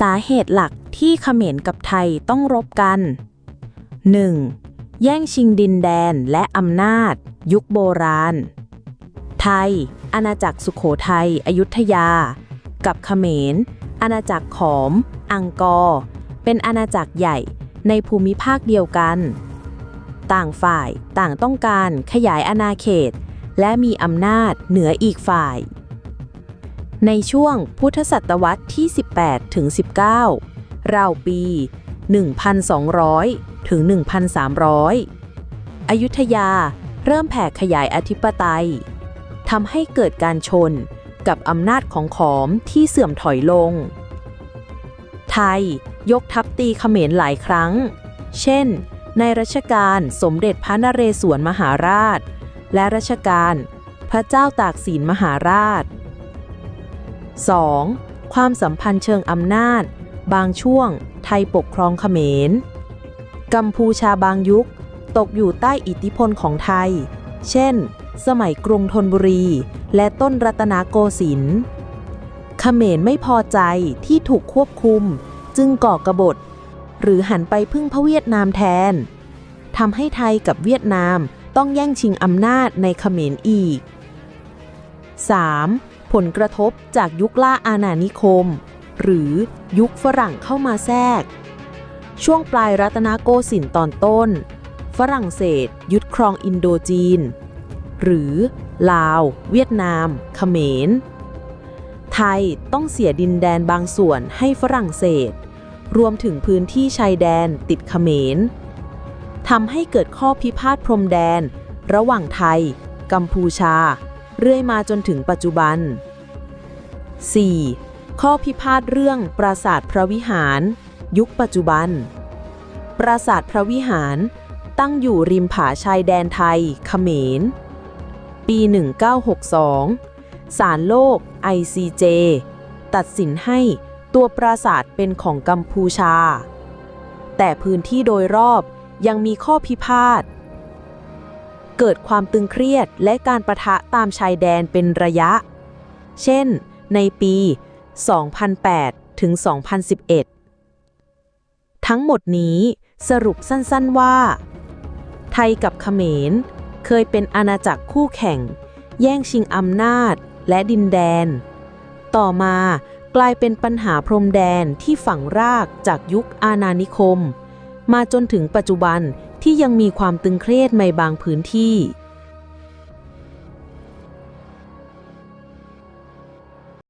สาเหตุหลักที่เขมรกับไทยต้องรบกัน 1. แย่งชิงดินแดนและอำนาจ ยุคโบราณ ไทย อาณาจักรสุขโขทัย อยุธยา กับเขมร อาณาจักรขอม อังกอร์ เป็นอาณาจักรใหญ่ในภูมิภาคเดียวกัน ต่างฝ่ายต่างต้องการขยายอาณาเขต และมีอำนาจเหนืออีกฝ่าย ในช่วงพุทธศตวรรษที่ 18 ถึง 19 ราวปี 1,200 ถึง 1,300 อยุธยาเริ่มแผ่ขยายอธิปไตยทำให้เกิดการชนกับอำนาจของขอมที่เสื่อมถอยลง ไทยยกทัพตีเขมรหลายครั้ง เช่น ในรัชกาลสมเด็จพระนเรศวรมหาราช และรัชกาลพระเจ้าตากสินมหาราช 2. ความสัมพันธ์เชิงอำนาจ บางช่วง ไทยปกครองเขมร กัมพูชาบางยุค ตกอยู่ใต้อิทธิพลของไทย เช่น สมัยกรุงธนบุรี และต้นรัตนโกสินทร์เขมรไม่พอใจที่ถูกควบคุม จึงก่อกบฏ หรือหันไปพึ่งพระเวียดนามแทนทำให้ไทยกับเวียดนามต้องแย่งชิงอำนาจในเขมรอีก 3. ผลกระทบจากยุคล่าอาณานิคม หรือยุคฝรั่งเข้ามาแทรก ช่วงปลายรัตนโกสินทร์ตอนต้น ฝรั่งเศสยึดครองอินโดจีน หรือ ลาว เวียดนาม เขมร ไทยต้องเสียดินแดนบางส่วนให้ฝรั่งเศส รวมถึงพื้นที่ชายแดนติดเขมรทำให้เกิดข้อพิพาทพรมแดน ระหว่างไทย กัมพูชา เรื่อยมาจนถึงปัจจุบัน 4. ข้อพิพาทเรื่องปราสาทพระวิหาร ยุคปัจจุบัน ปราสาทพระวิหาร ตั้งอยู่ริมผาชายแดนไทยเขมร ปี 1962 ศาลโลก ICJ ตัดสินให้ตัวปราสาทเป็นของกัมพูชา แต่พื้นที่โดยรอบยังมีข้อพิพาท เกิดความตึงเครียดและการประทะตามชายแดนเป็นระยะ เช่น ในปี 2008 ถึง 2011 ทั้งหมดนี้สรุปสั้นๆว่า ไทยกับเขมร เคยเป็นอาณาจักรคู่แข่ง แย่งชิงอำนาจและดินแดน ต่อมากลายเป็นปัญหาพรมแดนที่ฝังรากจากยุคอาณานิคม มาจนถึงปัจจุบัน ที่ยังมีความตึงเครียดในบางพื้นที่